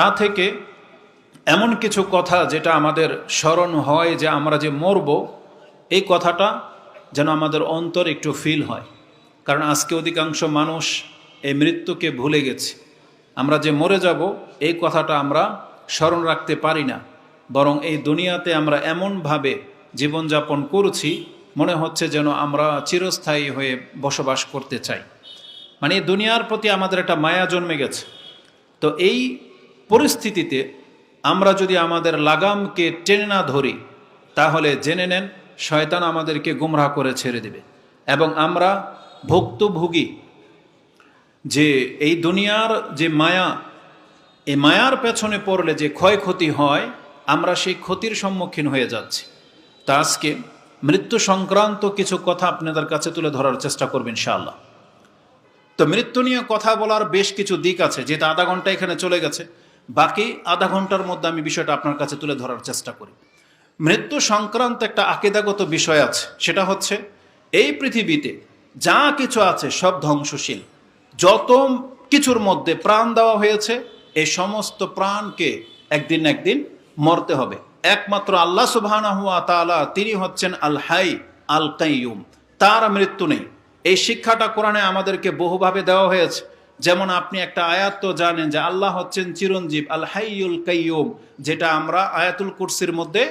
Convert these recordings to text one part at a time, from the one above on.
তা থেকে এমন কিছু কথা যেটা আমাদের স্মরণ হয় যে আমরা যে মরব, এই কথাটা যেন আমাদের অন্তর একটু ফিল হয়। কারণ আজকে অধিকাংশ মানুষ এই মৃত্যুকে ভুলে গেছে। আমরা যে মরে যাব, এই কথাটা আমরা স্মরণ রাখতে পারি না। বরং এই দুনিয়াতে আমরা এমনভাবে জীবনযাপন করছি, মনে হচ্ছে যেন আমরা চিরস্থায়ী হয়ে বসবাস করতে চাই। মানে দুনিয়ার প্রতি আমাদের একটা মায়া জন্মে গেছে। তো এই পরিস্থিতিতে আমরা যদি আমাদের লাগামকে টেনে না ধরি, তাহলে জেনে নেন শয়তান আমাদেরকে গুমরাহ করে ছেড়ে দেবে। এবং আমরা ভুক্তভোগী যে এই দুনিয়ার যে মায়া, এই মায়ার পেছনে পড়লে যে ক্ষয়ক্ষতি হয়, আমরা সেই ক্ষতির সম্মুখীন হয়ে যাচ্ছি। তা আজকে মৃত্যু সংক্রান্ত কিছু কথা আপনাদের কাছে তুলে ধরার চেষ্টা করবেন ইনশাআল্লাহ। তো মৃত্যু নিয়ে কথা বলার বেশ কিছু দিক আছে, যেটা আধা ঘণ্টা এখানে চলে গেছে। বাকি আধা ঘণ্টার মধ্যে আমি বিষয়টা আপনার কাছে তুলে ধরার চেষ্টা করি। মৃত্যু সংক্রান্ত একটা আকেদাগত বিষয় আছে, সেটা হচ্ছে এই পৃথিবীতে যা কিছু আছে সব ধ্বংসশীল। যত কিছুর মধ্যে প্রাণ দেওয়া হয়েছে, এই সমস্ত প্রাণকে একদিন একদিন মরতে হবে। একমাত্র আল্লাহ সুবহানাহু ওয়া তাআলা, তিনি হচ্ছেন আল হাই আল কাইয়ুম তার মৃত্যু নেই। এই শিক্ষাটা কোরআনে আমাদেরকে বহুভাবে দেওয়া হয়েছে। যেমন আপনি একটা আয়াত তো জানেন যে আল্লাহ হচ্ছেন চিরঞ্জীব, আল হাইয়ুল কাইয়ুম, যেটা আমরা আয়াতুল কুরসির মধ্যে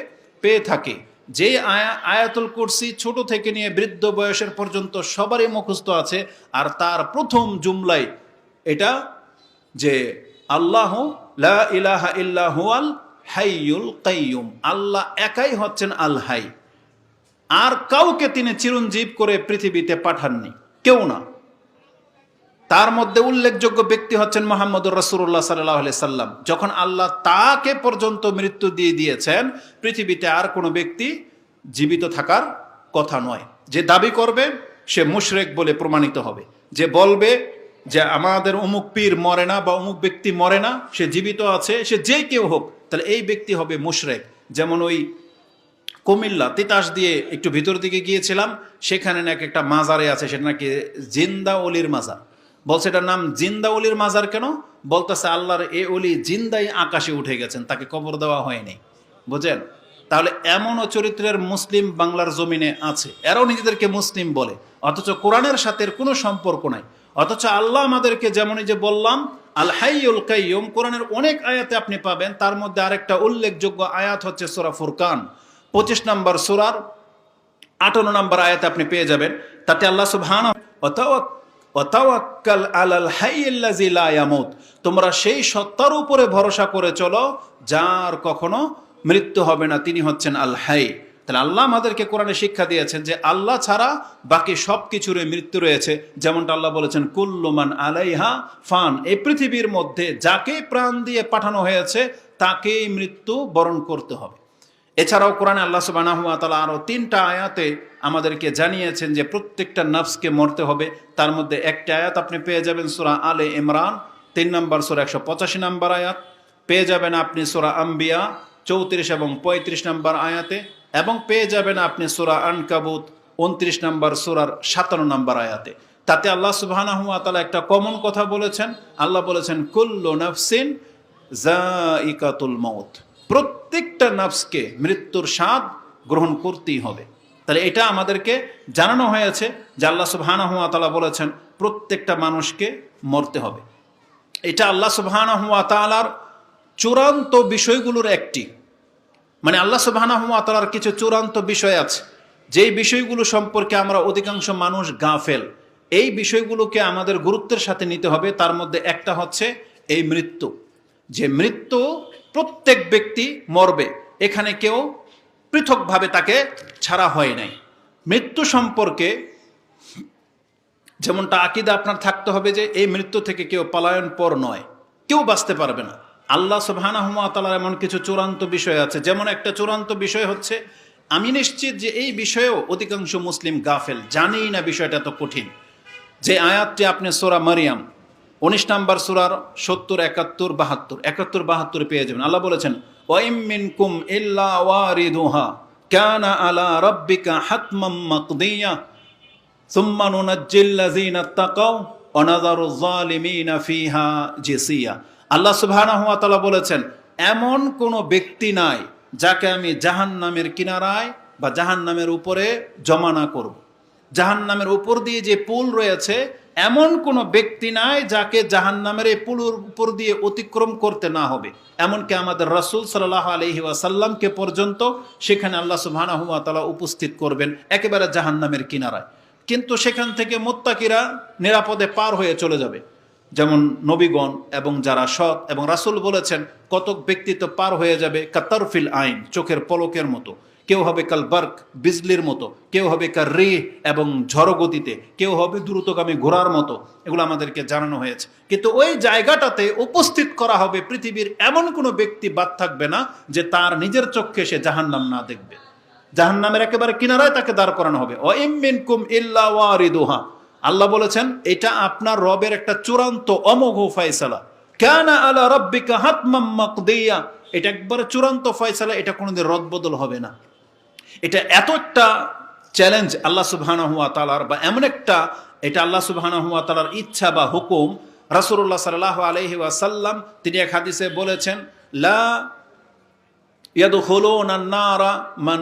পেয়ে থাকি। যে আয়া আয়াতুল কুরসি ছোট থেকে নিয়ে বৃদ্ধ বয়সের পর্যন্ত সবারই মুখস্থ আছে, আর তার প্রথম জুমলাই এটা যে আল্লাহ লা ইলাহা আল হাইয়ুল কাইয়ুম, আল্লাহ একাই হচ্ছেন আল হাই। আর কাউকে তিনি চিরঞ্জীব করে পৃথিবীতে পাঠাননি, কেউ না। তার মধ্যে উল্লেখযোগ্য ব্যক্তি হচ্ছেন মোহাম্মদুর রসুল্লাহ সাল্লাহ সাল্লাম। যখন আল্লাহ তাকে পর্যন্ত মৃত্যু দিয়ে দিয়েছেন, পৃথিবীতে আর কোনো ব্যক্তি জীবিত থাকার কথা নয়। যে দাবি করবে, সে মুশরেক বলে প্রমাণিত হবে। যে বলবে যে আমাদের অমুক পীর মরে না বা অমুক ব্যক্তি মরে না, সে জীবিত আছে, সে যে কেউ হোক, তাহলে এই ব্যক্তি হবে মুশরেক। যেমন ওই কুমিল্লা, তিতাস দিয়ে একটু ভিতর দিকে গিয়েছিলাম, সেখানে নাকি একটা মাজারে আছে, সেটা নাকি জিন্দা অলির মাজার। বলছে, এটার নাম জিন্দা অলির মাজার কেন? বলতেছে, আল্লাহর এ অলি জিন্দাই আকাশে উঠে গেছেন, তাকে কবর দেওয়া হয়নি। বুঝেন তাহলে এমনও চরিত্রের মুসলিম বাংলার জমিনে আছে। এরাও নিজেদেরকে মুসলিম বলে। অথচ কোরআনের সাথে কোনো সম্পর্ক নাই। অথচ আল্লাহ আমাদেরকে যেমনই যে বললাম আল হাইউল কাইয়ুম কোরআনের অনেক আয়াতে আপনি পাবেন। তার মধ্যে আরেকটা উল্লেখযোগ্য আয়াত হচ্ছে সোরা ফুরকান। পঁচিশ নম্বর সুরার আটান্ন নম্বর আয়াতে আপনি পেয়ে যাবেন। তাতে আল্লাহ সুবহান তোমরা সেই সত্তার উপরে ভরসা করে চলো, যার কখনো মৃত্যু হবে না। তিনি হচ্ছেন আল হাই। তাহলে আল্লাহ আমাদেরকে কোরআনে শিক্ষা দিয়েছেন যে আল্লাহ ছাড়া বাকি সব কিছুরই মৃত্যু রয়েছে। যেমনটা আল্লাহ বলেছেন কুল্লুমান আলাইহা ফান। এই পৃথিবীর মধ্যে যাকে প্রাণ দিয়ে পাঠানো হয়েছে, তাকেই মৃত্যু বরণ করতে হবে। এছাড়াও কোরআনে আল্লাহ সুবাহ আরও তিনটা আয়াতে আমাদেরকে জানিয়েছেন যে প্রত্যেকটা নফসকে মরতে হবে। তার মধ্যে একটা আয়াত আপনি পেয়ে যাবেন সুরা আলে ইমরান, তিন নম্বর সুরা একশো পঁচাশি নম্বর আয়াত। পেয়ে যাবেন আপনি সুরা আম্বিয়া, চৌত্রিশ এবং পঁয়ত্রিশ নম্বর আয়াতে এবং পেয়ে যাবেন আপনি সুরা আনকাবুত, উনত্রিশ নম্বর সুরার সাতান্ন নম্বর আয়াতে। তাতে আল্লাহ সুবাহ তালা একটা কমন কথা বলেছেন। আল্লাহ বলেছেন, কুল্লু নফসিন প্রত্যেকটা নফসকে মৃত্যুর স্বাদ গ্রহণ করতেই হবে। তাহলে এটা আমাদেরকে জানানো হয়েছে যে আল্লাহ সুবহানাহুয়া তালা বলেছেন, প্রত্যেকটা মানুষকে মরতে হবে। এটা আল্লাহ সুবহানাহুয়া তালার চূড়ান্ত বিষয়গুলোর একটি। মানে আল্লাহ সুবহানাহুয়া তালার কিছু চূড়ান্ত বিষয় আছে। যেই বিষয়গুলো সম্পর্কে আমরা অধিকাংশ মানুষ গাফেল, এই বিষয়গুলোকে আমাদের গুরুত্বের সাথে নিতে হবে। তার মধ্যে একটা হচ্ছে এই মৃত্যু। যে মৃত্যু প্রত্যেক ব্যক্তি মরবে। এখানে কেউ পৃথকভাবে তাকে ছাড়া হয় নাই। মৃত্যু সম্পর্কে যেমনটা আকিদা আপনার থাকতে হবে যে, এই মৃত্যু থেকে কেউ পলায়ন পর নয়। কেউ বাঁচতে পারবে না। আল্লাহ সুবাহানাহমাতালার এমন কিছু চূড়ান্ত বিষয় আছে। যেমন একটা চূড়ান্ত বিষয় হচ্ছে, আমি নিশ্চিত যে এই বিষয়েও অধিকাংশ মুসলিম গাফেল। জানেই না বিষয়টা এত কঠিন। যে আয়াতটি আপনি সোরা মারিয়াম উনিশ নাম্বার সুরার সত্তর, একাত্তর, বাহাত্তর। একাত্তর, বাহাত্তর পেয়ে যাবেন। আল্লাহ বলেছেন কুম আলা রাব্বিকা ফিহা আল্লাহ সুবাহ বলেছেন, এমন কোনো ব্যক্তি নাই যাকে আমি জাহান নামের কিনারায় বা জাহান নামের উপরে জমা না করব। জাহান নামের উপর দিয়ে যে পুল রয়েছে এমন কোনো ব্যক্তি নাই যাকে জাহান নামের এই পুলুর উপর দিয়ে অতিক্রম করতে না হবে। এমনকি আমাদের রসুল সাল্লাহ আলহি ওয়াসাল্লামকে পর্যন্ত সেখানে আল্লাহ সুবাহ তালা উপস্থিত করবেন একেবারে জাহান নামের কিনারায়। কিন্তু সেখান থেকে মোত্তাকিরা নিরাপদে পার হয়ে চলে যাবে। যেমন নবীগণ এবং যারা সৎ এবং রাসুল বলেছেন, কতক ব্যক্তিত্ব পার হয়ে যাবে কাতারফিল আইন, চোখের পলকের মতো। কেউ হবে কাল বার্ক, বিজলির মতো। কেউ হবে কার রে এবং ঝড়গতিতে কেউ হবে দ্রুতগামী ঘোড়ার মতো। এগুলো আমাদেরকে জানানো হয়েছে। কিন্তু ওই জায়গাটাতে উপস্থিত করা হবে পৃথিবীর এমন কোনো ব্যক্তি বাদ থাকবে না যে তার নিজের চোখে সে জাহান্নাম না দেখবে। জাহান্নামের একেবারে কিনারায় তাকে দাঁড় করানো হবে। ও ইমিন কুম ইল্লা ওয়ারিদুহা। আল্লাহ বলেছেন, এটা আপনার রবের একটা চূড়ান্ত অমোঘ ফয়সালা। কেন আলা রব্বিকা হাতমাম মাকদিয়া। এটা একবারে চূড়ান্ত ফয়সালা, এটা কোনোদিন রদবদল হবে না। এটা এত একটা চ্যালেঞ্জ আল্লাহ সুবহান হুয়া তালার বা এমন একটা, এটা আল্লাহ সুবহান হুয়া তালার ইচ্ছা বা হুকুম। রাসুল্লাহ সাল্লাহ আলহি ওয়াসাল্লাম, তিনি এক হাদিসে বলেছেন, লা ইয়াদু হলো নান্নারা মান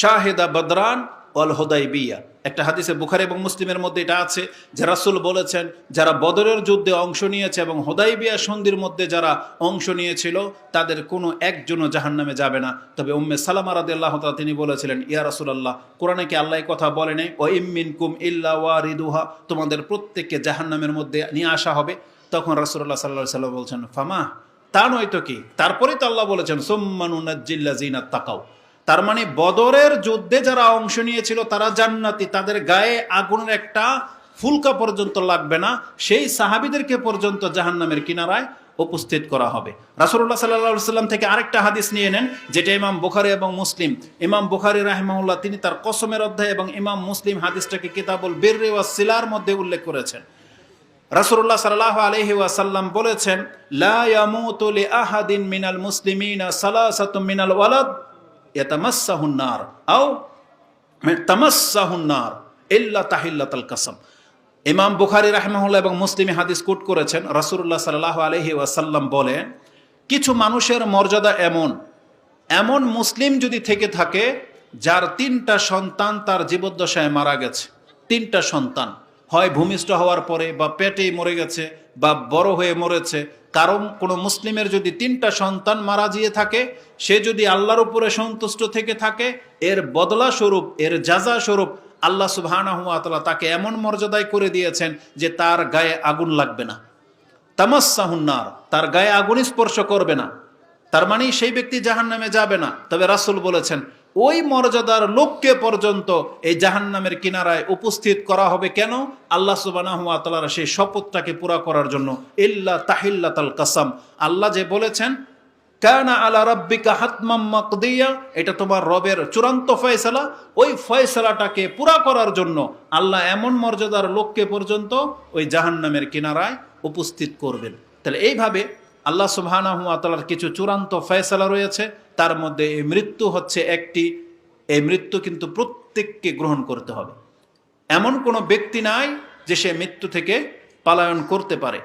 শাহেদা বদরান অল হোদাইবিয়া। একটা হাদিসে বুখারি এবং মুসলিমের মধ্যে এটা আছে, যে রাসুল বলেছেন, যারা বদরের যুদ্ধে অংশ নিয়েছে এবং হোদাই হোদাইবিয়া সন্ধির মধ্যে যারা অংশ নিয়েছিল, তাদের কোনো একজনও জাহান নামে যাবে না। তবে উম্মে সালামা রাদি আল্লাহ তালা তিনি বলেছিলেন, ইয়া রাসুলাল্লাহ, কোরআনে কি আল্লাহ কথা বলে নেই? ও ইমিন কুম ইল্লা ওয়ারিদুহা, তোমাদের প্রত্যেককে জাহান নামের মধ্যে নিয়ে আসা হবে। তখন রাসুল্লাহ সাল্লাহ সাল্লাম বলছেন, ফামা? তা নয় তো কি? তারপরেই তো আল্লাহ বলেছেন সোম্মানুনাজ্জিল্লা জিনা তাকাও তার মানে বদরের যুদ্ধে যারা অংশ নিয়েছিল, তারা জান্নাতি। তাদের গায়ে আগুনের একটা ফুলকা পর্যন্ত লাগবে না। সেই সাহাবিদেরকে পর্যন্ত জাহান্নামের কিনারায় উপস্থিত করা হবে। রাসুল্লাহ সাল্লাহ সাল্লাম থেকে আরেকটা হাদিস নিয়ে নেন, যেটা ইমাম বুখারি এবং মুসলিম। ইমাম বুখারি রাহমাউল্লাহ তিনি তার কসমের অধ্যায় এবং ইমাম মুসলিম হাদিসটাকে কিতাবুল বীর সিলার মধ্যে উল্লেখ করেছেন। রাসুল্লাহ সাল্লাহ আলহি ওয়াসাল্লাম বলেছেন, লা মিনাল মুসলিমিনা সালাসাতুম মিনাল ওয়ালাদ। ইয়াতামাসাহুন্নার আও তামাসাহুন্নার ইল্লা তাহিল্লাতাল কাসাম ইমাম বুখারি রাহমাহুল্লাহ এবং মুসলিমে হাদিস কোট করেছেন, রাসূলুল্লাহ সাল্লাল্লাহু আলাইহি ওয়াসাল্লাম বলেন কিছু মানুষের মর্যাদা এমন এমন মুসলিম যদি থেকে থাকে, যার তিনটা সন্তান তার জীবদ্দশায় মারা গেছে। তিনটা সন্তান। হয় ভূমিষ্ঠ হওয়ার পরে বা পেটেই মরে গেছে বা বড় হয়ে মরেছে কারণ কোনো মুসলিমের যদি তিনটা সন্তান মারা গিয়ে থাকে, সে যদি আল্লাহর উপরে সন্তুষ্ট থেকে থাকে, এর বদলা স্বরূপ, এর যাজা স্বরূপ আল্লাহ সুবাহানহুয়াতলা তাকে এমন মর্যাদায় করে দিয়েছেন যে তার গায়ে আগুন লাগবে না। তামাসাহুন্নার তার গায়ে আগুন স্পর্শ করবে না। তার মানে সেই ব্যক্তি জাহান নামে যাবে না। তবে রাসুল বলেছেন ওই মর্যাদার লোককে পর্যন্ত এই জাহান নামের কিনারায় উপস্থিত করা হবে কেন? আল্লাহ সুবানার সেই শপথটাকে পুরা করার জন্য। ইল্লা তাহিল্লা তাল কাসাম। আল্লাহ যে বলেছেন, কানা আলা রব্বিকা হাতমাম মাকদিয়া এটা তোমার রবের চূড়ান্ত ফয়সালা। ওই ফয়সালাটাকে পুরা করার জন্য আল্লাহ এমন মর্যাদার লোককে পর্যন্ত ওই জাহান্নামের কিনারায় উপস্থিত করবেন। তাহলে এইভাবে আল্লাহ সুবহানাহু ওয়া তাআলার কিছু চূড়ান্ত ফয়সালা রয়েছে। তার মধ্যে এই মৃত্যু হচ্ছে একটি, এই মৃত্যু কিন্তু প্রত্যেককে গ্রহণ করতে হবে। এমন কোনো ব্যক্তি নাই যে সে মৃত্যু থেকে পালায়ন করতে পারে।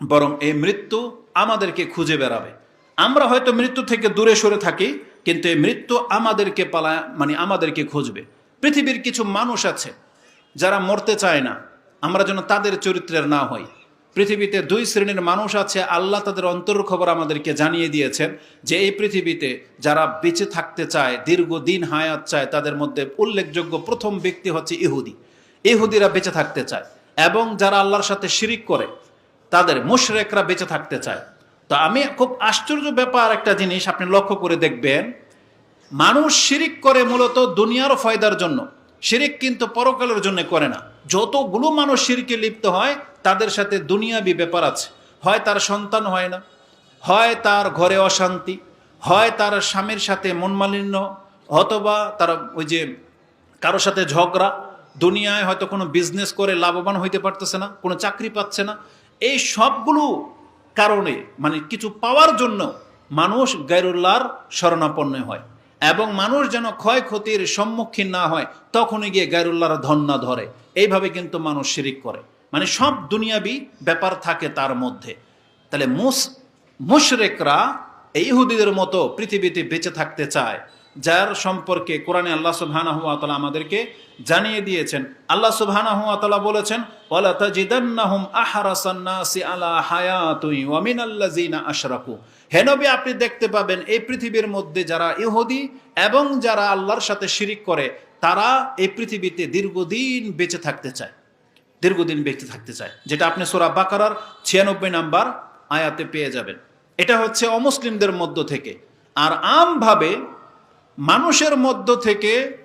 বরং এই মৃত্যু আমাদেরকে খুঁজে বেড়াবে। আমরা হয়তো মৃত্যু থেকে দূরে সরে থাকি, কিন্তু এই মৃত্যু আমাদেরকে পালা মানে আমাদেরকে খুঁজবে। পৃথিবীর কিছু মানুষ আছে যারা মরতে চায় না। আমরা যেন তাদের চরিত্রের না হই। পৃথিবীতে দুই শ্রেণির মানুষ আছে, আল্লাহ তাদের অন্তর খবর আমাদেরকে জানিয়ে দিয়েছেন যে এই পৃথিবীতে যারা বেঁচে থাকতে চায়, দীর্ঘদিন হায়াত চায়, তাদের মধ্যে উল্লেখযোগ্য প্রথম ব্যক্তি হচ্ছে ইহুদি। ইহুদিরা বেঁচে থাকতে চায় এবং যারা আল্লাহর সাথে শিরিক করে, তাদের মুশরেকরা বেঁচে থাকতে চায়। তো আমি খুব আশ্চর্য ব্যাপার একটা জিনিস আপনি লক্ষ্য করে দেখবেন, মানুষ শিরিক করে মূলত দুনিয়ার ফয়দার জন্য, শিরিক কিন্তু পরকালের জন্য করে না। যতগুলো মানুষ শিরকে লিপ্ত হয়, তাদের সাথে দুনিয়াবি ব্যাপার আছে। হয় তার সন্তান হয় না, হয় তার ঘরে অশান্তি, হয় তার স্বামীর সাথে মনমালিন্য, অথবা তার ওই যে কারোর সাথে ঝগড়া। দুনিয়ায় হয়তো কোনো বিজনেস করে লাভবান হইতে পারতেছে না, কোনো চাকরি পাচ্ছে না। এই সবগুলো কারণে মানে কিছু পাওয়ার জন্য মানুষ গাইরুল্লাহর শরণাপন্ন হয়। এবং মানুষ যেন ক্ষয়ক্ষতির সম্মুখীন না হয়, তখনই গিয়ে গাইরুল্লাহর ধন্না ধরে। এইভাবে কিন্তু মানুষ শিরিক করে। মানে সব দুনিয়াবি ব্যাপার থাকে তার মধ্যে। তাহলে মুস, মুশরেকরা এই ইহুদিদের মতো পৃথিবীতে বেঁচে থাকতে চায়, যার সম্পর্কে কোরআনে আল্লাহ তাআলা আমাদেরকে জানিয়ে দিয়েছেন। আল্লাহ সুবহানাহু ওয়া তাআলা বলেছেন, ওয়ালা তাজিদান্নাহুম আহরাসান নাসি আলা হায়াতুই ওয়া মিনাল্লাযিনা আশরাকু। হে নবী, আপনি দেখতে পাবেন এই পৃথিবীর মধ্যে যারা ইহুদি এবং যারা আল্লাহর সাথে শিরিক করে, তারা এই পৃথিবীতে দীর্ঘদিন বেঁচে থাকতে চায়। দীর্ঘদিন বেঁচে থাকতে চায়। যেটা আপনি সোরা বাকারার ছিয়ানব্বই নাম্বার আয়াতে পেয়ে যাবেন। এটা হচ্ছে অমুসলিমদের মধ্য থেকে। আর আমভাবে মানুষের মধ্য থেকে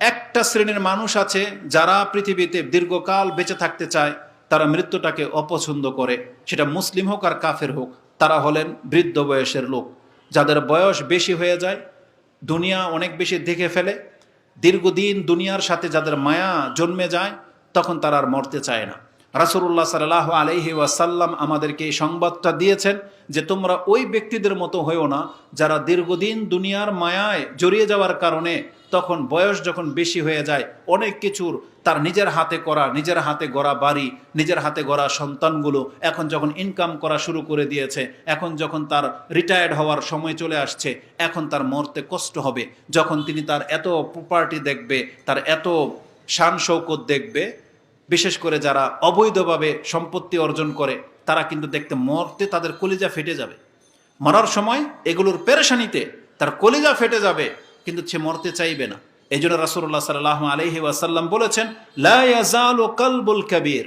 একটা শ্রেণির মানুষ আছে যারা পৃথিবীতে দীর্ঘকাল বেঁচে থাকতে চায়, তারা মৃত্যুটাকে অপছন্দ করে। সেটা মুসলিম হোক আর কাফের হোক। তারা হলেন বৃদ্ধ বয়সের লোক। যাদের বয়স বেশি হয়ে যায়, দুনিয়া অনেক বেশি দেখে ফেলে। দীর্ঘদিন দুনিয়ার সাথে যাদের মায়া জন্মে যায়, তখন তারা আর মরতে চায় না। রাসুল্লাহ সাল্লাহ আলহি ওয়াসাল্লাম আমাদেরকে এই সংবাদটা দিয়েছেন যে তোমরা ওই ব্যক্তিদের মতো হয়েও না যারা দীর্ঘদিন দুনিয়ার মায়ায় জড়িয়ে যাওয়ার কারণে তখন বয়স যখন বেশি হয়ে যায়, অনেক কিছুর তার নিজের হাতে করা, নিজের হাতে গড়া বাড়ি, নিজের হাতে গড়া সন্তানগুলো এখন যখন ইনকাম করা শুরু করে দিয়েছে, এখন যখন তার রিটায়ার্ড হওয়ার সময় চলে আসছে, এখন তার মরতে কষ্ট হবে। যখন তিনি তার এত প্রপার্টি দেখবে, তার এত শান শৌকত দেখবে বিশেষ করে যারা অবৈধভাবে সম্পত্তি অর্জন করে, তারা কিন্তু দেখতে মরতে তাদের কলিজা ফেটে যাবে। মরার সময় এগুলোর পেরেশানিতে তার কলিজা ফেটে যাবে, কিন্তু সে মরতে চাইবে না। এই জন্য রাসুল্লাহ সাল্লাহ আলহি ওয়াসাল্লাম বলেছেন কালবুল কবির।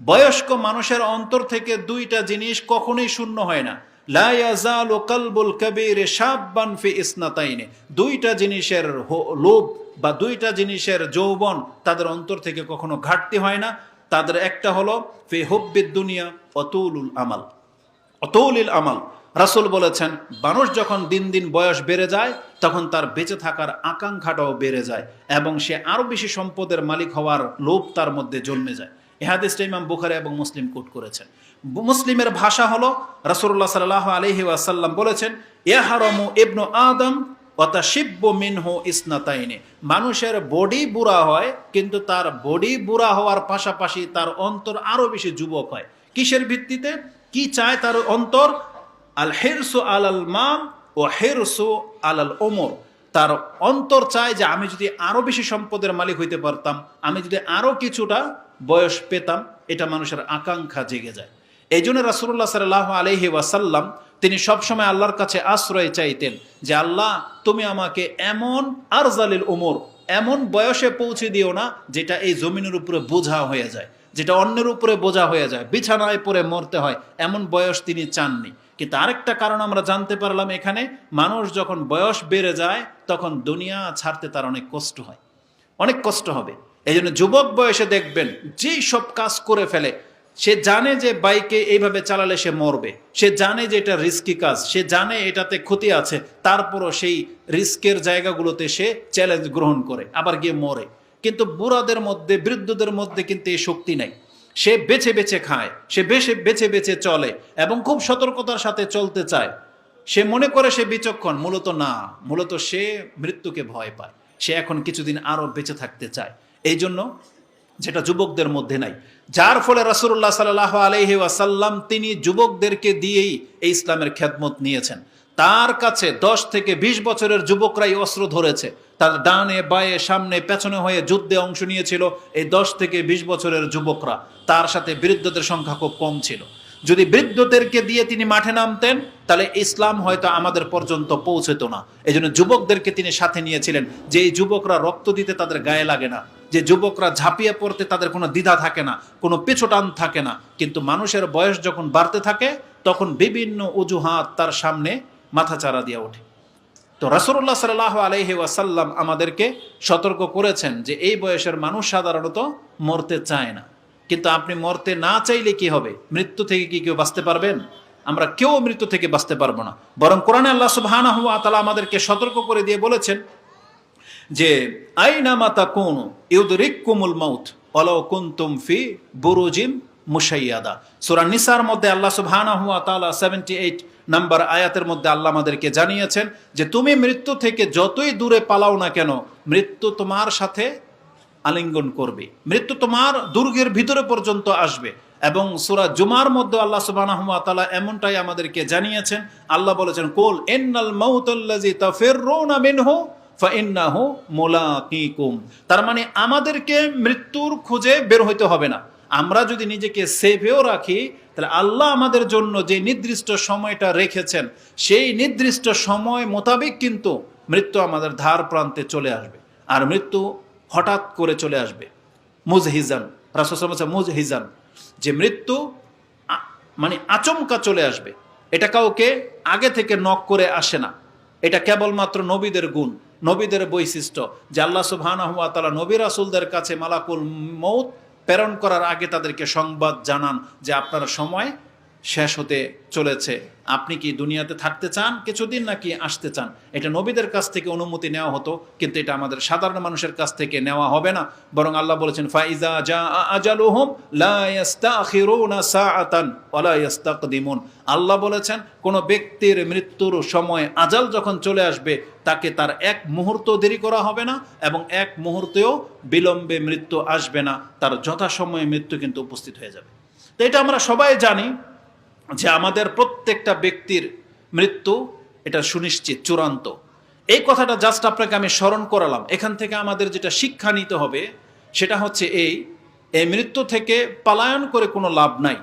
বয়স্ক মানুষের অন্তর থেকে দুইটা জিনিস কখনোই শূন্য হয় না। লায়াজাল ও কালবুল কবির সাব্বান ফি ইসনাতাইনে। দুইটা জিনিসের লোভ বা দুইটা জিনিসের যৌবন তাদের অন্তর থেকে কখনো ঘাটতি হয় না। তাদের একটা হলো, ফে হব্বিদ দুনিয়া অতুলুল আমাল। অতৌলিল আমাল। রাসুল বলেছেন, মানুষ যখন দিন দিন বয়স বেড়ে যায়, তখন তার বেঁচে থাকার আকাঙ্ক্ষাটাও বেড়ে যায় এবং সে আরও বেশি সম্পদের মালিক হওয়ার লোভ তার মধ্যে জন্মে যায়। এহাদিসটা ইমাম বুখারি এবং মুসলিম কোট করেছেন। মুসলিমের ভাষা হলো রাসুল্লাহ সাল্লাহ আলহি ওয়াসাল্লাম বলেছেন এহারমু ইবনু আদম অতা শিব্য মিনহু ইসনাতাইনে। মানুষের বডি বুড়া হয়, কিন্তু তার বডি বুড়া হওয়ার পাশাপাশি তার অন্তর আরও বেশি যুবক হয়। কিসের ভিত্তিতে? কি চায় তার অন্তর? আল হেরসু আলাল মাম ও হেরসু আলাল ওমর তার অন্তর চায় যে আমি যদি আরও বেশি সম্পদের মালিক হইতে পারতাম, আমি যদি আরও কিছুটা বয়স পেতাম, এটা মানুষের আকাঙ্ক্ষা জেগে যায়। এই জন্য রাসুল্লাহ সাল্লাহ আলহি ওয়াসাল্লাম, তিনি সবসময় আল্লাহর কাছে আশ্রয় চাইতেন যে, আল্লাহ, তুমি আমাকে এমন আরজালিল উমর, এমন বয়সে পৌঁছে দিও না যেটা এই জমিনের উপরে বোঝা হয়ে যায়, যেটা অন্যের উপরে বোঝা হয়ে যায়, বিছানায় পরে মরতে হয়, এমন বয়স তিনি চাননি। কিন্তু আরেকটা কারণ আমরা জানতে পারলাম এখানে, মানুষ যখন বয়স বেড়ে যায়, তখন দুনিয়া ছাড়তে তার অনেক কষ্ট হয়। অনেক কষ্ট হবে। এই জন্য যুবক বয়সে দেখবেন যেই সব কাজ করে ফেলে সে জানে যে বাইকে এইভাবে চালালে সে মরবে। সে জানে যে এটা রিস্কি কাজ। সে জানে এটাতে ক্ষতি আছে। তারপরও সেই রিস্কের জায়গাগুলোতে সে চ্যালেঞ্জ গ্রহণ করে, আবার গিয়ে মরে। কিন্তু বুড়াদের মধ্যে, বৃদ্ধদের মধ্যে কিন্তু এই শক্তি নাই। সে বেছে বেছে খায়, সে বেছে বেছে বেছে চলে এবং খুব সতর্কতার সাথে চলতে চায়। সে মনে করে সে বিচক্ষণ, মূলত না, মূলত সে মৃত্যুকে ভয় পায়। সে এখন কিছুদিন আরও বেঁচে থাকতে চায়। এই জন্য যেটা যুবকদের মধ্যে নাই যার ফলে রাসুল্লাহ সাল্লাহ আলহি ওয়াসাল্লাম তিনি যুবকদেরকে দিয়েই এই ইসলামের খেদমত নিয়েছেন। তার কাছে দশ থেকে ২০ বছরের যুবকরাই অস্ত্র ধরেছে। তার ডানে, বায়ে, সামনে, পেছনে হয়ে যুদ্ধে অংশ নিয়েছিল এই দশ থেকে ২০ বছরের যুবকরা। তার সাথে বৃদ্ধদের সংখ্যা খুব কম ছিল। যদি বৃদ্ধদেরকে দিয়ে তিনি মাঠে নামতেন, তাহলে ইসলাম হয়তো আমাদের পর্যন্ত পৌঁছতো না। এই যুবকদেরকে তিনি সাথে নিয়েছিলেন। যে এই যুবকরা রক্ত দিতে তাদের গায়ে লাগে না। যে যুবকরা ঝাঁপিয়ে পড়তে তাদের কোনো দ্বিধা থাকে না, কোনো পেছোটান থাকে না। কিন্তু মানুষের বয়স যখন বাড়তে থাকে, তখন বিভিন্ন অজুহাত তার সামনে মাথাচাড়া দিয়ে ওঠে। তো রাসুল্লাহ সাল্লাহ আলহি ওয়াসাল্লাম আমাদেরকে সতর্ক করেছেন যে এই বয়সের মানুষ সাধারণত মরতে চায় না। কিন্তু আপনি মরতে না চাইলে কি হবে? মৃত্যু থেকে কি কেউ বাঁচতে পারবেন? আমরা কেউ মৃত্যু থেকে বাঁচতে পারব না। বরং কোরআনে আল্লাহ তাআলা আমাদেরকে সতর্ক করে দিয়ে বলেছেন যে, আইনা মাতা কোন ইউদরিকুমুল মাউত, ওয়ালাউ কুনতুম ফি বুরুজিম মুশাইয়াদা। সূরা নিসার মধ্যে আল্লাহ সুবহানাহু ওয়া তাআলা 78 নাম্বার আয়াতের মধ্যে আল্লাহ আমাদেরকে জানিয়েছেন যে, তুমি মৃত্যু থেকে যতই দূরে পালাও না কেন, মৃত্যু তোমার সাথে আলিঙ্গন করবে। মৃত্যু তোমার দুর্গের ভিতরে পর্যন্ত আসবে। এবং সুরা জুমার মধ্যে আল্লাহ সুবাহ এমনটাই আমাদেরকে জানিয়েছেন। আল্লাহ বলেছেন, কোল এন্নাল মাউতাল্লাজি তাফিররুনা মিনহু তার মানে আমাদেরকে মৃত্যুর খুঁজে বের হইতে হবে না। আমরা যদি নিজেকে সেভেও রাখি, তাহলে আল্লাহ আমাদের জন্য যে নির্দিষ্ট সময়টা রেখেছেন, সেই নির্দিষ্ট সময় মোতাবেক কিন্তু মৃত্যু আমাদের ধার প্রান্তে চলে আসবে। আর মৃত্যু হঠাৎ করে চলে আসবে। মুজহিজান রাসুসাম মুজহিজান, যে মৃত্যু মানে আচমকা চলে আসবে। এটা কাউকে আগে থেকে নক করে আসে না। এটা কেবলমাত্র নবীদের গুণ। নবীদের বৈশিষ্ট্য, যে আল্লাহ সুবহানাহু তালা নবী রাসুলদের কাছে মালাকুল মৌত প্রেরণ করার আগে তাদেরকে সংবাদ জানান যে আপনারা সময় শেষ হতে চলেছে। আপনি কি দুনিয়াতে থাকতে চান? কিছুদিন নাকি আসতে চান? এটা নবীদের কাছ থেকে অনুমতি নেওয়া হতো, কিন্তু এটা আমাদের সাধারণ মানুষের কাছ থেকে নেওয়া হবে না। বরং আল্লাহ বলেছেন, ফাইজা জা আজালুহুম লা ইস্তাকদিমুন আল্লাহ বলেছেন, কোন ব্যক্তির মৃত্যুর সময় আজাল যখন চলে আসবে, তাকে তার এক মুহূর্ত দেরি করা হবে না এবং এক মুহূর্তেও বিলম্বে মৃত্যু আসবে না। তার যথাসময়ে মৃত্যু কিন্তু উপস্থিত হয়ে যাবে। তো এটা আমরা সবাই জানি যে আমাদের প্রত্যেকটা ব্যক্তির মৃত্যু এটা সুনিশ্চিত, চূড়ান্ত। এই কথাটা জাস্ট আপনাকে আমি স্মরণ করালাম। এখান থেকে আমাদের যেটা শিক্ষা নিতে হবে, সেটা হচ্ছে এই এই মৃত্যু থেকে পালায়ন করে কোনো লাভ নাই।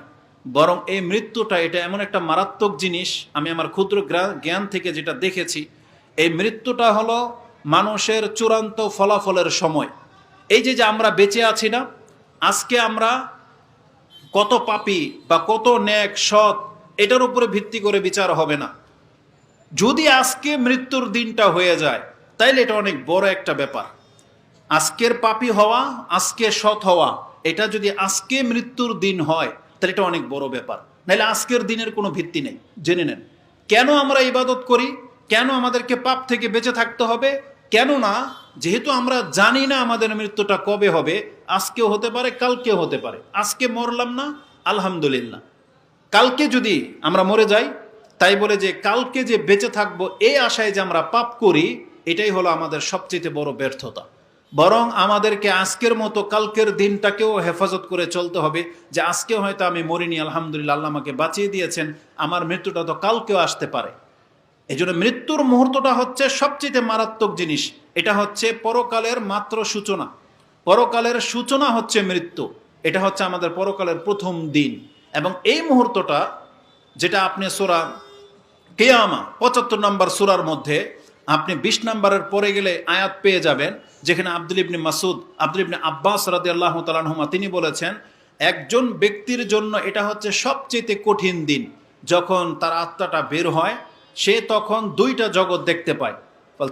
বরং এই মৃত্যুটা এটা এমন একটা মারাত্মক জিনিস, আমি আমার ক্ষুদ্র জ্ঞান থেকে যেটা দেখেছি, এই মৃত্যুটা হলো মানুষের চূড়ান্ত ফলাফলের সময়। এই যে যে আমরা বেঁচে আছি না, আজকে আমরা কত পাপি বা কত ন্যাক সৎ, এটার উপরে ভিত্তি করে বিচার হবে না। যদি আজকে মৃত্যুর দিনটা হয়ে যায়, তাইলে এটা অনেক বড় একটা ব্যাপার। আজকের পাপি হওয়া, আজকে সৎ হওয়া, এটা যদি আজকে মৃত্যুর দিন হয়, তাহলে এটা অনেক বড় ব্যাপার। নাহলে আজকের দিনের কোনো ভিত্তি নেই। জেনে নেন। কেন আমরা ইবাদত করি? কেন আমাদেরকে পাপ থেকে বেঁচে থাকতে হবে? কেন না যেহেতু আমরা জানি না আমাদের মৃত্যুটা কবে হবে, আজকেও হতে পারে, কালকেও হতে পারে। আজকে মরলাম না, আলহামদুলিল্লাহ। কালকে যদি আমরা মরে যাই, তাই বলে যে কালকে যে বেঁচে থাকব এই আশায় যে আমরা পাপ করি, এটাই হলো আমাদের সবচেয়ে বড় ব্যর্থতা। বরং আমাদেরকে আজকের মতো কালকের দিনটাকেও হেফাজত করে চলতে হবে যে আজকে হয়তো আমি মরিনি, আলহামদুলিল্লাহ, আল্লাহ আমাকে বাঁচিয়ে দিয়েছেন, আমার মৃত্যুটা তো কালকেও আসতে পারে। এই জন্য মৃত্যুর মুহূর্তটা হচ্ছে সবচেয়ে মারাত্মক জিনিস। এটা হচ্ছে পরকালের মাত্র সূচনা। পরকালের সূচনা হচ্ছে মৃত্যু। এটা হচ্ছে আমাদের পরকালের প্রথম দিন। এবং এই মুহূর্তটা, যেটা আপনি সোরা কেয়ামা, পঁচাত্তর নম্বর সুরার মধ্যে আপনি বিশ নম্বরের পরে গেলে আয়াত পেয়ে যাবেন, যেখানে আব্দুল ইবনে মাসুদ আব্দুল ইবনে আব্বাস রাদি আল্লাহ তালানহুমা তিনি বলেছেন, একজন ব্যক্তির জন্য এটা হচ্ছে সবচেয়ে কঠিন দিন। যখন তার আত্মাটা বের হয় সে তখন দুইটা জগৎ দেখতে পায়।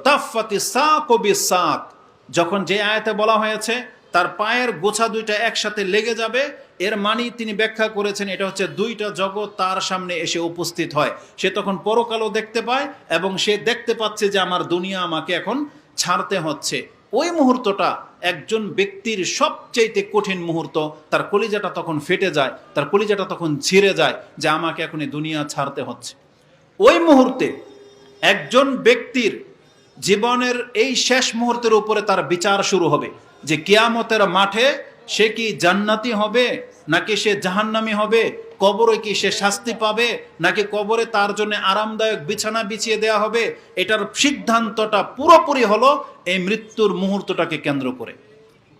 তাফাতি সাক সাক যখন যে আয়াতে বলা হয়েছে, তার পায়ের গোছা দুইটা একসাথে লেগে যাবে, এর মানি তিনি ব্যাখ্যা করেছেন, এটা হচ্ছে দুইটা জগৎ তার সামনে এসে উপস্থিত হয়। সে তখন পরকালও দেখতে পায় এবং সে দেখতে পাচ্ছে যে আমার দুনিয়া আমাকে এখন ছাড়তে হচ্ছে। ওই মুহূর্তটা একজন ব্যক্তির সবচেয়ে কঠিন মুহূর্ত, তার কলিজাটা তখন ফেটে যায়, তার কলিজাটা তখন ছিঁড়ে যায় যে আমাকে এখন এই দুনিয়া ছাড়তে হচ্ছে। ওই মুহূর্তে একজন ব্যক্তির জীবনের এই শেষ মুহূর্তের উপরে তার বিচার শুরু হবে যে কিয়ামতের মাঠে সে কি জান্নাতি হবে, নাকি সে জাহান্নামি হবে, কবরে কি সে শাস্তি পাবে, নাকি কবরে তার জন্য আরামদায়ক বিছানা বিছিয়ে দেয়া হবে, এটার সিদ্ধান্তটা পুরোপুরি হলো এই মৃত্যুর মুহূর্তটাকে কেন্দ্র করে।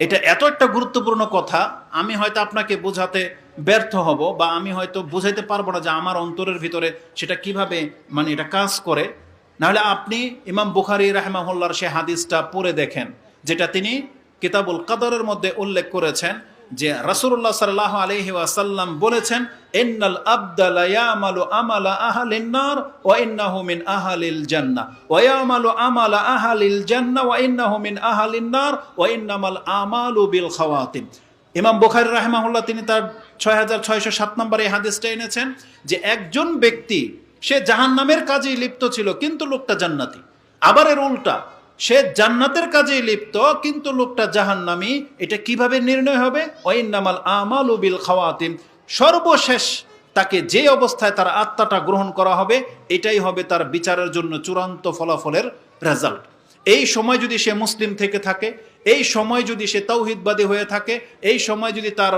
এটা এত একটা গুরুত্বপূর্ণ কথা, আমি হয়তো আপনাকে বোঝাতে ব্যর্থ হব বা আমি হয়তো বুঝাইতে পারব না যে আমার অন্তরের ভিতরে সেটা কীভাবে মানে এটা কাজ করে, নাহলে আপনি ইমাম বুখারি রাহমাহুল্লার সে হাদিসটা পড়ে দেখেন, যেটা তিনি কিতাবুল কাদরের মধ্যে উল্লেখ করেছেন যে রাসূলুল্লাহ সাল্লাল্লাহু আলাইহি ওয়াসাল্লাম বলেছেন, ইন্নাল আবদা লা ইয়ামালু আমালা আহলিন নার ওয়া ইন্নাহু মিন আহলিল জান্নাহ ওয়া ইয়ামালু আমালা আহলিল জান্নাহ ওয়া ইন্নাহু মিন আহলিন নার ওয়া ইন্নামাল আমালু বিল খাওয়াতিম। ইমাম বুখারী রাহমাহুল্লাহ তিনি তার ছয় হাজার ছয়শো সাত নম্বর এই হাদিসটা এনেছেন যে একজন ব্যক্তি, সে জাহান্নামের কাজেই লিপ্ত ছিল, কিন্তু লোকটা জান্নাতি। আবার এর উল্টা, সে জান্নাতের কাজেই লিপ্ত, কিন্তু লোকটা জাহান্নামি। এটা কীভাবে নির্ণয় হবে? ওয়াইন্নামাল আমাল বিল খাওয়াতিম সর্বশেষ তাকে যে অবস্থায় তার আত্মাটা গ্রহণ করা হবে, এটাই হবে তার বিচারের জন্য চূড়ান্ত ফলাফলের রেজাল্ট এই সময় যদি সে মুসলিম থেকে থাকে, এই সময় যদি সে তৌহিদবাদী হয়ে থাকে, এই সময় যদি তার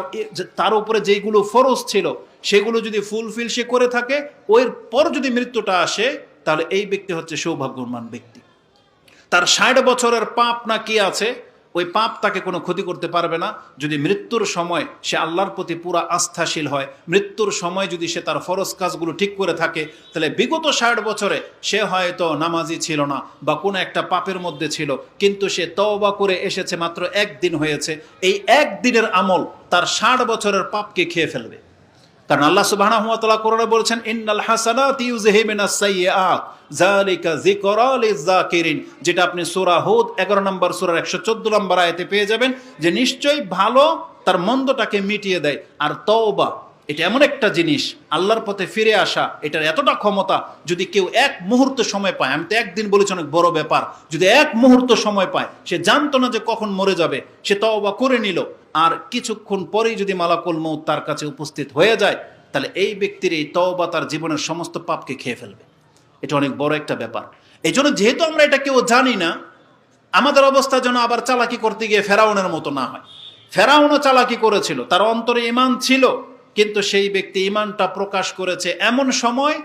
তার উপরে যেইগুলো ফরজ ছিল, সেগুলো যদি ফুলফিল সে করে থাকে ওর পর যদি মৃত্যুটা আসে, তাহলে এই ব্যক্তি হচ্ছে সৌভাগ্যমান ব্যক্তি। তার ষাট বছরের পাপ না কি আছে? ওই পাপ তাকে কোনো ক্ষতি করতে পারবে না। যদি মৃত্যুর সময় সে আল্লাহর প্রতি পুরো আস্থাশীল হয়, মৃত্যুর সময় যদি সে তার ফরজ কাজগুলো ঠিক করে থাকে, তাহলে বিগত ষাট বছরে সে হয়তো নামাজি ছিল না বা কোনো একটা পাপের মধ্যে ছিল। কিন্তু সে তওবা করে এসেছে মাত্র একদিন হয়েছে। এই একদিনের আমল তার ষাট বছরের পাপকে খেয়ে ফেলবে। কারণ আল্লাহ ওয়া কোরআনে বলেছেন, ইন্নাল হাসানাতি ইউযহিবুনাস সাইয়্যাত। যালিকা যিকরা যেটা আপনি সূরা হুদ 11 নম্বর, সূরার 114 নম্বর আয়াতে পেয়ে যাবেন, যে নিশ্চয়ই ভালো তার মন্দটাকে মিটিয়ে দেয়। আর তওবা, এটা এমন একটা জিনিস, আল্লাহর পথে ফিরে আসা, এটার এতটা ক্ষমতা, যদি কেউ এক মুহূর্ত সময় পায়, আমি তো একদিন বলেছি অনেক বড় ব্যাপার, যদি এক মুহূর্ত সময় পায়, সে জানতো না যে কখন মরে যাবে, সে তওবা করে নিল। আর কিছুক্ষণ পরেই যদি মালাকুল মৌত তার কাছে উপস্থিত হয়ে যায়, তাহলে এই ব্যক্তির এই তওবা তার জীবনের সমস্ত পাপকে খেয়ে ফেলবে। এটা অনেক বড় একটা ব্যাপার। এই জন্য যেহেতু আমরা এটা কেউ জানি না, আমাদের অবস্থা যেন আবার চালাকি করতে গিয়ে ফেরাউনের মতো না হয়। ফেরাউনও চালাকি করেছিল, তার অন্তরে ইমান ছিল, কিন্তু সেই ব্যক্তি ইমানটা প্রকাশ করেছে এমন সময়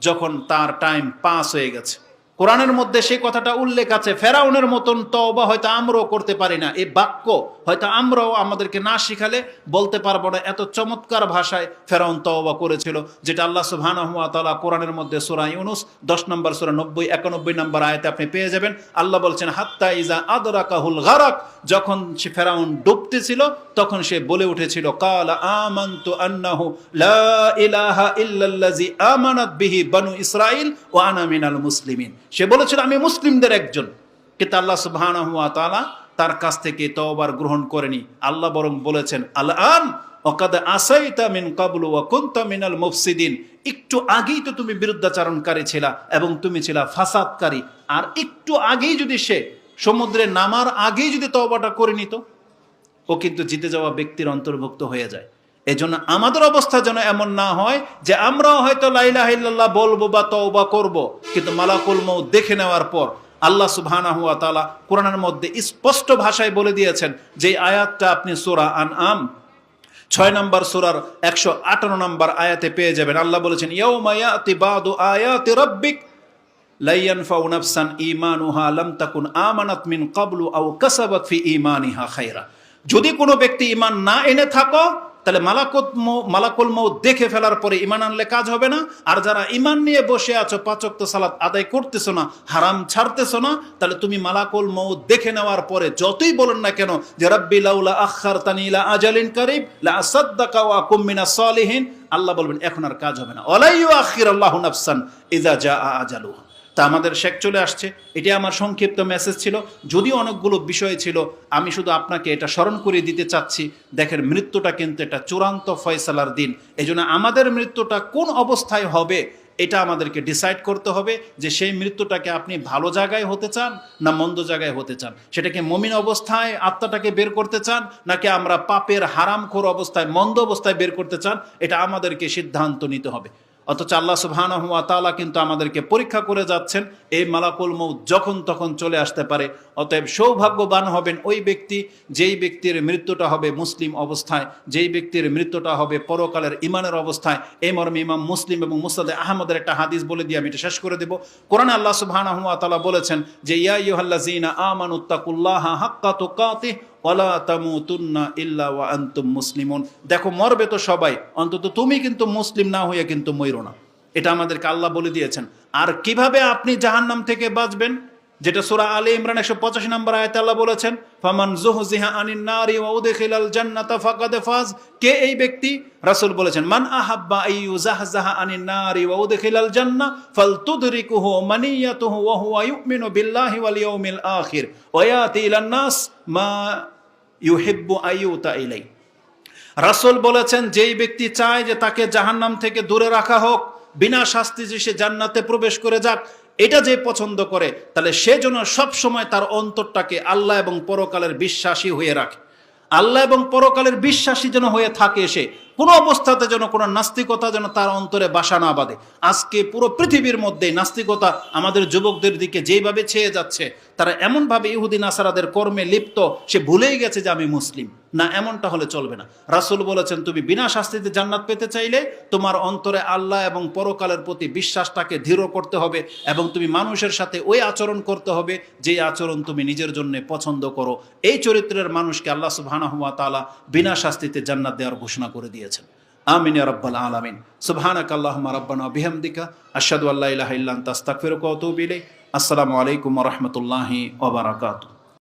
যখন তার টাইম পাস হয়ে গেছে। কোরআনের মধ্যে সেই কথাটা উল্লেখ আছে, ফেরাউনের মতন তওবা হয়তো আমরাও করতে পারি না। এই বাক্য হয়তো আমরাও আমাদেরকে না শিখালে বলতে পারব না। এত চমৎকার ভাষায় ফেরাউন তওবা করেছিল, যেটা আল্লাহ সুবহানাহু ওয়া কোরআনের মধ্যে সূরা ইউনুস 10 নম্বর সূরা 90 91 নম্বর আয়তে আপনি পেয়ে যাবেন। আল্লাহ বলছেন, হাত্তা ইজা আদরা কাহুল গারাক। যখন সে ফেরাউন ডুবতেছিল, তখন সে বলে উঠেছিল, কালা আমান্তু আন্নাহু লা ইলাহা ইল্লাল্লাজি আমানাত বিহি বানু ইসরাইল ওয়া আনা মুসলিমিন। সে বলেছিল, আমি মুসলিমদের একজন। কিন্তু আল্লাহ তাআলা তার কাছ থেকে তওবার গ্রহণ করেনি। আল্লাহ বরং বলেছেন আল আন ওকাদ আসাইতা মিন কাবলু ওয়া কুনতা মিনাল একটু আগেই তো তুমি বিরুদ্ধাচারণকারী ছিলা এবং তুমি ছিলা ফাসাদকারী। আর একটু আগেই যদি সে সমুদ্রে নামার আগেই যদি তওবাটা করে নিত, ও কিন্তু জিতে যাওয়া ব্যক্তির অন্তর্ভুক্ত হয়ে যায়। এজন্য আমাদের অবস্থা যেন এমন না হয় যে আমরাও হয়তো লাইলাহিল্লাহ বলব বা তওবা করব, কিন্তু মালাকুল মৌ দেখে নেওয়ার পর আল্লাহ সুবহানাহু ওয়া তাআলা কোরআনের মধ্যে স্পষ্ট ভাষায় বলে দিয়েছেন যে আয়াতটা আপনি সূরা আন আম ছয় নম্বর সুরার একশো আঠারো নম্বর আয়াতে পেয়ে যাবেন। আল্লাহ বলেছেন ইয়াতি বাদু আয়াতি রাব্বিক কাবলু ফি খাইরা। যদি কোনো ব্যক্তি ইমান না এনে থাকো তাহলে মালাকুত মালাকুল মৌ দেখে ফেলার পরে ইমান আনলে কাজ হবে না। আর যারা ইমান নিয়ে বসে আছো পাচক্ত সালাত আদায় করতেছো না, হারাম ছাড়তেছো না, তাহলে তুমি মালাকুল মৌ দেখে নেওয়ার পরে যতই বলেন না কেন যে, রব্বি লাউলা আখার তানিলা আজালিন কারিব, লা সাদ্দাকা ওয়া কুম মিনাস সালিহিন, আল্লাহ বলবেন, এখন আর কাজ হবে না। ওয়ালাইয়ু আখির আল্লাহু নাফসান ইযা জা আজালুহা। তা আমাদের শেখ চলে আসছে। এটি আমার সংক্ষিপ্ত মেসেজ ছিল। যদিও অনেকগুলো বিষয় ছিল, আমি শুধু আপনাকে এটা স্মরণ করিয়ে দিতে চাচ্ছি। দেখেন, মৃত্যুটা কিন্তু এটা চূড়ান্ত ফয়সালার দিন। এই জন্য আমাদের মৃত্যুটা কোন অবস্থায় হবে, এটা আমাদেরকে ডিসাইড করতে হবে যে সেই মৃত্যুটাকে আপনি ভালো জায়গায় হতে চান না মন্দ জায়গায় হতে চান। সেটাকে মমিন অবস্থায় আত্মাটাকে বের করতে চান, নাকি আমরা পাপের হারামখোর অবস্থায়, মন্দ অবস্থায় বের করতে চান, এটা আমাদেরকে সিদ্ধান্ত নিতে হবে। অথচ আল্লাহ সুবহানাহু ওয়া তাআলা কিন্তু আমাদেরকে পরীক্ষা করে যাচ্ছেন, এই মালাকুল মৌত যখন তখন চলে আসতে পারে। অতএব সৌভাগ্যবান হবেন ওই ব্যক্তি যেই ব্যক্তির মৃত্যুটা হবে মুসলিম অবস্থায়, যেই ব্যক্তির মৃত্যুটা হবে পরকালের ইমানের অবস্থায়। এই মর্মে ইমাম মুসলিম এবং মুসাদ আহমদের একটা হাদিস বলে দিয়ে আমি এটা শেষ করে দেব। কোরআন আল্লাহ সুবহানাহু ওয়া তাআলা বলেছেন যে, ইয়া আইয়ুহাল্লাযীনা আমানুত্তাকুল্লাহা হাক্কা তুকাতিহ ওয়ালা তামুতুন্না ইল্লা ওয়া আন্তুম দেখো, মরবে তো সবাই, অন্তত তুমি কিন্তু মুসলিম না হইয়া কিন্তু মইরো না। এটা আমাদেরকে আল্লাহ বলে দিয়েছেন। আর কীভাবে আপনি জাহান্নাম থেকে বাঁচবেন? যেটা সূরা আলী ইমরান 185 নম্বর আয়াতে আল্লাহ বলেছেন, ফামান যুহজিহা আনিন নারি ওয়া উদখিলাল জান্নাতা ফাকাদ ফাজ। কে এই ব্যক্তি? রাসূল বলেছেন, মান আহাব্বা আইয়ুজাহজাহা আনিন নারি ওয়া উদখিলাল জান্নাহ ফালতুদরিকুহু মানিয়াতুহু ওয়া হুয়া ইউমিনু বিল্লাহি ওয়াল ইয়াউমিল আখির। ওয়া ইয়াতি ইলান নাস মা ইউহিব্বু আইয়ুতা ইলাই। রাসূল বলেছেন, যেই ব্যক্তি চায় যে তাকে জাহান্নাম থেকে দূরে রাখা হোক, বিনা শাস্তি যে সে জান্নাতে প্রবেশ করে যাক এটা যে পছন্দ করে, তাহলে সে যেন সবসময় তার অন্তরটাকে আল্লাহ এবং পরকালের বিশ্বাসী হয়ে রাখে। আল্লাহ এবং পরকালের বিশ্বাসী যেন হয়ে থাকে সে কোনো অবস্থাতে যেন, কোনো নাস্তিকতা যেন তার অন্তরে বাসা না বাঁধে। আজকে পুরো পৃথিবীর মধ্যে নাস্তিকতা আমাদের যুবকদের দিকে যেইভাবে ছেয়ে যাচ্ছে, তারা এমনভাবে ইহুদিন আসারাদের কর্মে লিপ্ত, সে ভুলেই গেছে যে আমি মুসলিম। না, এমনটা হলে চলবে না। রাসুল বলেছেন, তুমি বিনা শাস্তিতে জান্নাত পেতে চাইলে তোমার অন্তরে আল্লাহ এবং পরকালের প্রতি বিশ্বাসটাকে দৃঢ় করতে হবে এবং তুমি মানুষের সাথে ওই আচরণ করতে হবে যে আচরণ তুমি নিজের জন্য পছন্দ করো। এই চরিত্রের মানুষকে আল্লাহ তাআলা বিনা শাস্তিতে জান্নাত দেওয়ার ঘোষণা করে দিয়েছেন। আমিন রব্বাল আলমিন। সুবহানাক আল্লাহুম্মা রাব্বানা বিহামদিকা আশাদু আল্লাহ ইলাহা ইল্লা আনতা, আস্তাগফিরুকা ওয়া ইলাইক। আসসালামু আলাইকুম ওয়া রাহমাতুল্লাহি